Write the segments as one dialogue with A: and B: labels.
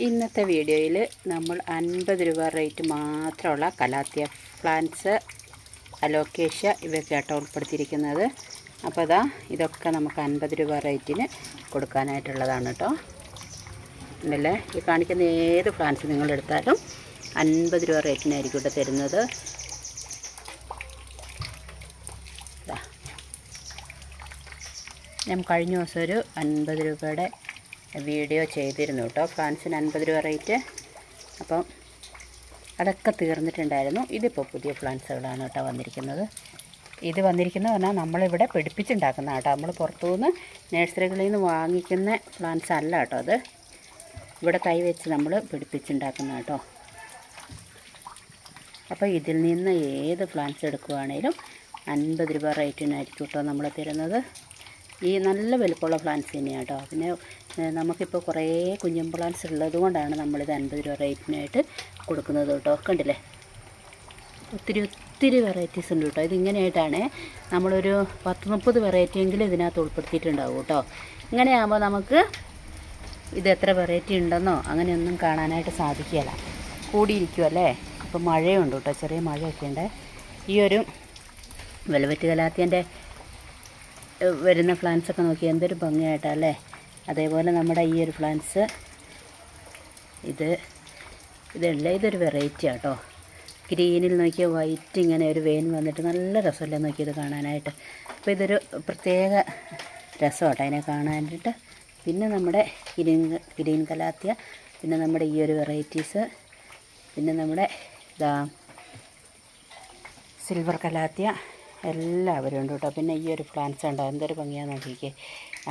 A: ഇന്നത്തെ വീഡിയോയിൽ നമ്മൾ അൻപത് രൂപ റേറ്റ് മാത്രമുള്ള കലാത്തിയ പ്ലാന്റ്സ് അലോക്കേഷ്യ ഇവയൊക്കെയാട്ടോ ഉൾപ്പെടുത്തിയിരിക്കുന്നത്. അപ്പോൾ അതാ ഇതൊക്കെ നമുക്ക് അൻപത് രൂപ റേറ്റിന് കൊടുക്കാനായിട്ടുള്ളതാണ് കേട്ടോ. ഉണ്ടല്ലേ ഈ കാണിക്കുന്ന ഏത് പ്ലാന്റ്സ് നിങ്ങളെടുത്താലും അൻപത് രൂപ റേറ്റിനായിരിക്കും കേട്ടോ തരുന്നത്. ഞാൻ കഴിഞ്ഞ ദിവസം ഒരു അൻപത് രൂപയുടെ വീഡിയോ ചെയ്തിരുന്നു കേട്ടോ. ഫ്രാൻസിന് അൻപത് രൂപ റേറ്റ്. അപ്പം അതൊക്കെ തീർന്നിട്ടുണ്ടായിരുന്നു. ഇതിപ്പോൾ പുതിയ പ്ലാന്റ്സുകളാണ് കേട്ടോ വന്നിരിക്കുന്നത്. ഇത് വന്നിരിക്കുന്നത് പറഞ്ഞാൽ നമ്മളിവിടെ പിടിപ്പിച്ചുണ്ടാക്കുന്ന കേട്ടോ. നമ്മൾ പുറത്തുനിന്ന് നഴ്സറികളിൽ നിന്ന് വാങ്ങിക്കുന്ന പ്ലാന്റ്സ് അല്ല കേട്ടോ അത്. ഇവിടെ കൈ വെച്ച് നമ്മൾ പിടിപ്പിച്ചുണ്ടാക്കുന്ന കേട്ടോ. അപ്പോൾ ഇതിൽ നിന്ന് ഏത് പ്ലാന്റ്സ് എടുക്കുകയാണേലും അൻപത് രൂപ റേറ്റിനായിരിക്കും കേട്ടോ നമ്മൾ തരുന്നത്. ഈ നല്ല വലുപ്പമുള്ള പ്ലാന്റ്സ് തന്നെയാണ് കേട്ടോ. പിന്നെ നമുക്കിപ്പോൾ കുറേ കുഞ്ഞൻ പ്ലാന്റ്സ് ഉള്ളത് കൊണ്ടാണ് നമ്മളിത് അൻപത് രൂപ റേറ്റിനായിട്ട് കൊടുക്കുന്നത് കേട്ടോ. കണ്ടില്ലേ? ഒത്തിരി ഒത്തിരി വെറൈറ്റീസ് ഉണ്ട് കേട്ടോ. ഇതിങ്ങനെയായിട്ടാണ് നമ്മളൊരു പത്ത് മുപ്പത് വെറൈറ്റി എങ്കിലും ഇതിനകത്ത് ഉൾപ്പെടുത്തിയിട്ടുണ്ടാവും കേട്ടോ. ഇങ്ങനെയാകുമ്പോൾ നമുക്ക് ഇത് എത്ര വെറൈറ്റി ഉണ്ടെന്നോ അങ്ങനെയൊന്നും കാണാനായിട്ട് സാധിക്കുകയില്ല. കൂടിയിരിക്കുമല്ലേ അപ്പോൾ മഴയുണ്ട് കേട്ടോ. ചെറിയ മഴയൊക്കെ ഉണ്ട്. ഈ ഒരു വെൽവെറ്റ് കലാത്തിയന്റെ വരുന്ന പ്ലാന്റ്സ് ഒക്കെ നോക്കി എന്തൊരു ഭംഗിയായിട്ടല്ലേ അതേപോലെ നമ്മുടെ ഈ ഒരു പ്ലാന്റ്സ് ഇത് ഇതല്ല ഇതൊരു വെറൈറ്റി ആട്ടോ ഗ്രീനിൽ നോക്കിയ വൈറ്റ് ഇങ്ങനെ ഒരു വെയിൻ വന്നിട്ട് നല്ല രസമല്ലേ നോക്കിയത് കാണാനായിട്ട്. അപ്പോൾ ഇതൊരു പ്രത്യേക രസമാട്ടോ അതിനെ കാണാനായിട്ട്. പിന്നെ നമ്മുടെ ഗ്രീൻ ഗ്രീൻ കലാത്തിയ പിന്നെ നമ്മുടെ ഈ ഒരു വെറൈറ്റീസ് പിന്നെ നമ്മുടെ ഇതാ സിൽവർ കലാത്തിയ എല്ലാവരും ഉണ്ട് കേട്ടോ പിന്നെ ഈ ഒരു പ്ലാൻസ് ഉണ്ടോ എന്തൊരു ഭംഗിയാണെന്ന് നോക്കിക്കേ.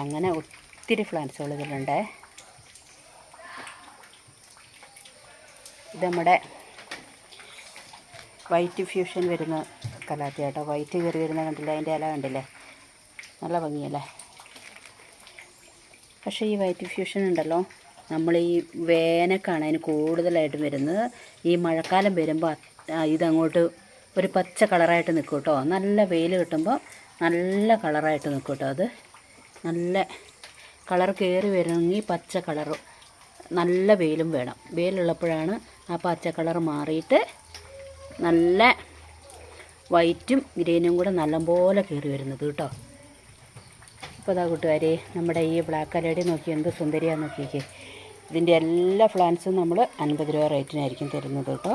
A: അങ്ങനെ ഒത്തിരി പ്ലാന്റ്സുകൾ ഇതിലുണ്ട്. ഇത് നമ്മുടെ വൈറ്റ് ഫ്യൂഷൻ വരുന്ന കലാത്തി കേട്ടോ. വൈറ്റ് കയറി വരുന്ന കണ്ടില്ലേ? അതിന്റെ ഇല കണ്ടില്ലേ? നല്ല ഭംഗിയല്ലേ? പക്ഷേ ഈ വൈറ്റ് ഫ്യൂഷൻ ഉണ്ടല്ലോ നമ്മൾ ഈ വേനക്കാണ് അതിന് കൂടുതലായിട്ടും വരുന്നത്. ഈ മഴക്കാലം വരുമ്പോൾ ഇതങ്ങോട്ട് ഒരു പച്ച കളറായിട്ട് നിൽക്കും കേട്ടോ. നല്ല വെയിൽ കിട്ടുമ്പോൾ നല്ല കളറായിട്ട് നിൽക്കും കേട്ടോ അത്. നല്ല കളർ കയറി വരണമെങ്കിൽ പച്ച കളർ. നല്ല വെയിലും വേണം. വെയിലുള്ളപ്പോഴാണ് ആ പച്ച കളർ മാറിയിട്ട് നല്ല വൈറ്റും ഗ്രീനും കൂടെ നല്ലപോലെ കയറി വരുന്നത് കേട്ടോ. ഇപ്പോൾ അതാ കൂട്ടുകാരെ നമ്മുടെ ഈ ബ്ലാക്ക് അലടി നോക്കി എന്ത് സുന്ദരിയാന്ന് നോക്കിക്കേ ഇതിന്റെ എല്ലാ ഫ്ലാൻസും നമ്മൾ അൻപത് രൂപ റേറ്റിനായിരിക്കും തരുന്നത് കേട്ടോ.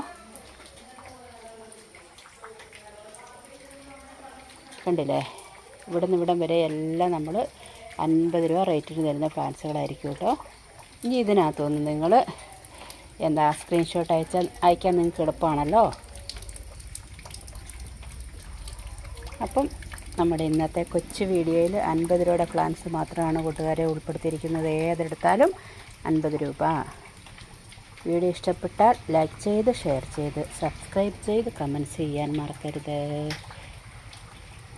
A: കണ്ടില്ലേ? ഇവിടെ നിന്ന് ഇവിടം വരെ എല്ലാം നമ്മൾ അൻപത് രൂപ റേറ്റിന് തരുന്ന പ്ലാന്റ്സുകളായിരിക്കും കേട്ടോ. ഇനി ഇതിനകത്തുനിന്ന് നിങ്ങൾ എന്താ സ്ക്രീൻഷോട്ട് അയച്ചാൽ അയക്കാൻ നിങ്ങൾക്ക് എളുപ്പമാണല്ലോ. അപ്പം നമ്മുടെ ഇന്നത്തെ കൊച്ചു വീഡിയോയിൽ അൻപത് രൂപയുടെ പ്ലാൻസ് മാത്രമാണ് കൂട്ടുകാരെ ഉൾപ്പെടുത്തിയിരിക്കുന്നത്. ഏതെടുത്താലും അൻപത് രൂപ. വീഡിയോ ഇഷ്ടപ്പെട്ടാൽ ലൈക്ക് ചെയ്ത് ഷെയർ ചെയ്ത് സബ്സ്ക്രൈബ് ചെയ്ത് കമന്റ്സ് ചെയ്യാൻ മറക്കരുത്.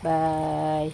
A: ബൈ